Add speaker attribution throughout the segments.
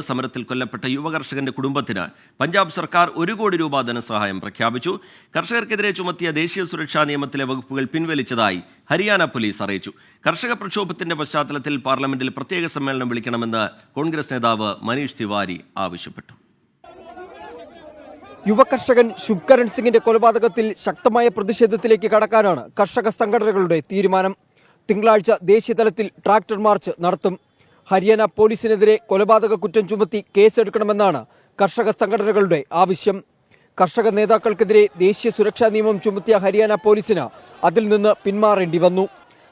Speaker 1: സമരത്തിൽ കൊല്ലപ്പെട്ട യുവകർഷകന്റെ കുടുംബത്തിന് പഞ്ചാബ് സർക്കാർ ഒരു കോടി രൂപ ധനസഹായം പ്രഖ്യാപിച്ചു. കർഷകർക്കെതിരെ ചുമത്തിയ ദേശീയ സുരക്ഷാ നിയമത്തിലെ വകുപ്പുകൾ പിൻവലിച്ചതായി ഹരിയാന പോലീസ് അറിയിച്ചു. കർഷക പ്രക്ഷോഭത്തിന്റെ പശ്ചാത്തലത്തിൽ പാർലമെന്റിൽ പ്രത്യേക സമ്മേളനം വിളിക്കണമെന്ന് കോൺഗ്രസ് നേതാവ് മനീഷ് തിവാരി ആവശ്യപ്പെട്ടു.
Speaker 2: യുവകർഷകൻ ശുഭ്കരൺ സിംഗിന്റെ കൊലപാതകത്തിൽ ശക്തമായ പ്രതിഷേധത്തിലേക്ക് കടക്കാനാണ് കർഷക സംഘടനകളുടെ തീരുമാനം. തിങ്കളാഴ്ച ദേശീയതലത്തിൽ ട്രാക്ടർ മാർച്ച് നടത്തും. ഹരിയാന പോലീസിനെതിരെ കൊലപാതക കുറ്റം ചുമത്തി കേസെടുക്കണമെന്നാണ് കർഷക സംഘടനകളുടെ ആവശ്യം. കർഷക നേതാക്കൾക്കെതിരെ ദേശീയ സുരക്ഷാ നിയമം ചുമത്തിയ ഹരിയാന പോലീസിന് അതിൽ നിന്ന് പിന്മാറേണ്ടി വന്നു.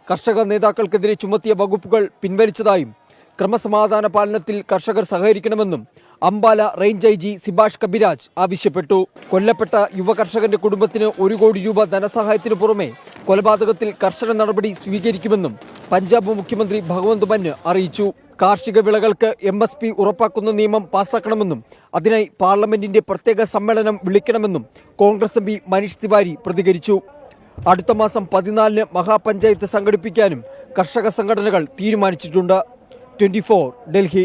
Speaker 2: കർഷക നേതാക്കൾക്കെതിരെ ചുമത്തിയ വകുപ്പുകൾ പിൻവലിച്ചതായും ക്രമസമാധാന പാലനത്തിൽ കർഷകർ സഹകരിക്കണമെന്നും Ambala range I G Sibash Kabiraj ആവശ്യപ്പെട്ടു. കൊല്ലപ്പെട്ട യുവ കർഷകന്റെ കുടുംബത്തിന് ഒരു കോടി രൂപ ധനസഹായത്തിനു പുറമെ കൊലപാതകത്തിൽ കർശന നടപടി സ്വീകരിക്കുമെന്നും പഞ്ചാബ് മുഖ്യമന്ത്രി ഭഗവന്ത് മന് അറിയിച്ചു. കാർഷിക വിളകൾക്ക് എം എസ് പി ഉറപ്പാക്കുന്ന നിയമം പാസാക്കണമെന്നും അതിനായി പാർലമെന്റിന്റെ പ്രത്യേക സമ്മേളനം വിളിക്കണമെന്നും കോൺഗ്രസ് എം പി മനീഷ് തിവാരി പ്രതികരിച്ചു. അടുത്ത മാസം പതിനാലിന് മഹാപഞ്ചായത്ത് സംഘടിപ്പിക്കാനും കർഷക സംഘടനകൾ തീരുമാനിച്ചിട്ടുണ്ട്. ട്വന്റി ഡൽഹി.